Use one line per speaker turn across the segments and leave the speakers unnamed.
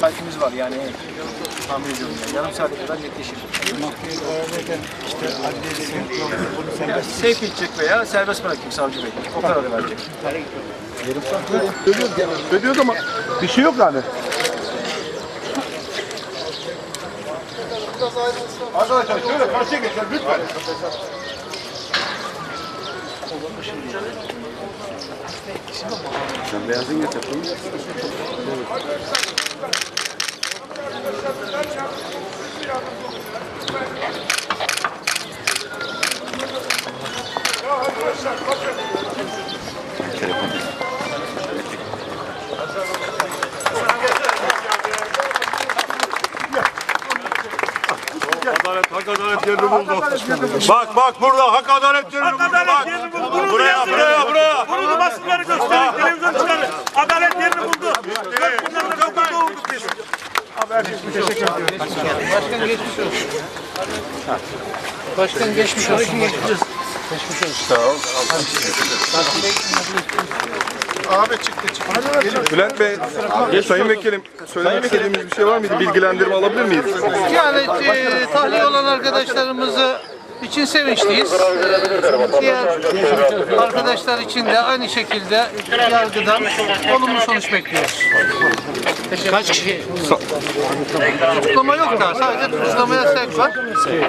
Saatimiz var yani tahmin ediyorum yani. Yarım saat kadar yetişir. İşte adliyeyle sevk edecek veya serbest bırakayım savcı bey. O kararı verecek.
Ödüyoruz ama bir şey yok yani. Arkadaşlar şöyle karşıya geçelim lütfen. Sen beyazın getirdin.
Adalet, hak adalet yerini buldu. Bak bak burada hak adalet yerini buldu. Bak. Buraya buraya buraya.
Bunu basınları gösterin, televizyon çıkarın. Adalet yerini buldu. Dört bunlarla burada olduk biz.
Başkan geçmiş olsun.
Bülent Bey, Sayın Vekilim, söylemek istediğimiz bir şey var mıydı? Bilgilendirme alabilir miyiz?
Yani e, tahliye olan arkadaşlarımızı için sevinçliyiz. Diğer arkadaşlar için de aynı şekilde yargıdan olumlu sonuç bekliyoruz. Kaç kişi? Tutuklama yok da sadece tutuklamaya sevk var.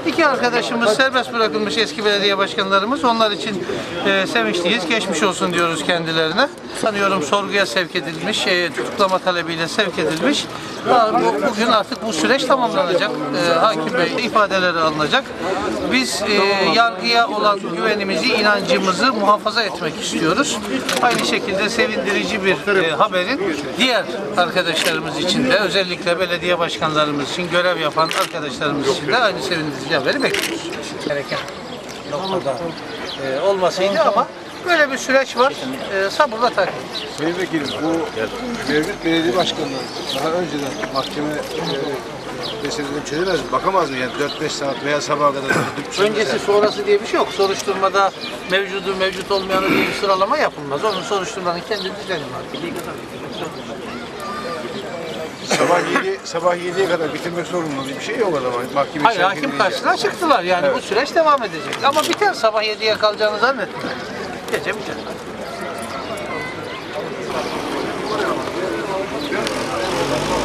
İki arkadaşımız serbest bırakılmış eski belediye başkanlarımız. Onlar için e, sevinçliyiz. Geçmiş olsun diyoruz kendilerine. Sanıyorum sorguya sevk edilmiş, e, tutuklama talebiyle sevk edilmiş. Bugün artık bu süreç tamamlanacak. E, hakim Bey ifadeleri alınacak. Biz e, yargıya olan güvenimizi, inancımızı muhafaza etmek istiyoruz. Aynı şekilde sevindirici bir e, haberin diğer arkadaşlarımız için de özellikle belediye başkanlarımız için görev yapan arkadaşlarımız için de aynı sevindirici haberi bekliyoruz. Gereken noktada e, olmasıydı ama böyle bir süreç var. E, sabırla takip.
Sayın Vekilim bu Mevlüt Belediye Başkanı daha önceden mahkeme e, 4-5 çözemez mi? Bakamaz mı? Yani 4-5 saat veya sabah kadar.
Öncesi sonrası diye bir şey yok. Soruşturmada mevcudu mevcut olmayanı diye bir sıralama yapılmaz. Onun soruşturmanın kendi düzeni var.
sabah 7 sabah 7'ye kadar bitirmek zorunda bir şey yok o zaman. Mahkeme
Hayır hakim karşısına yani. çıktılar yani evet. bu süreç devam edecek. Ama biter sabah 7'ye kalacağını zannetmiyorum. Gece biter. Thank you.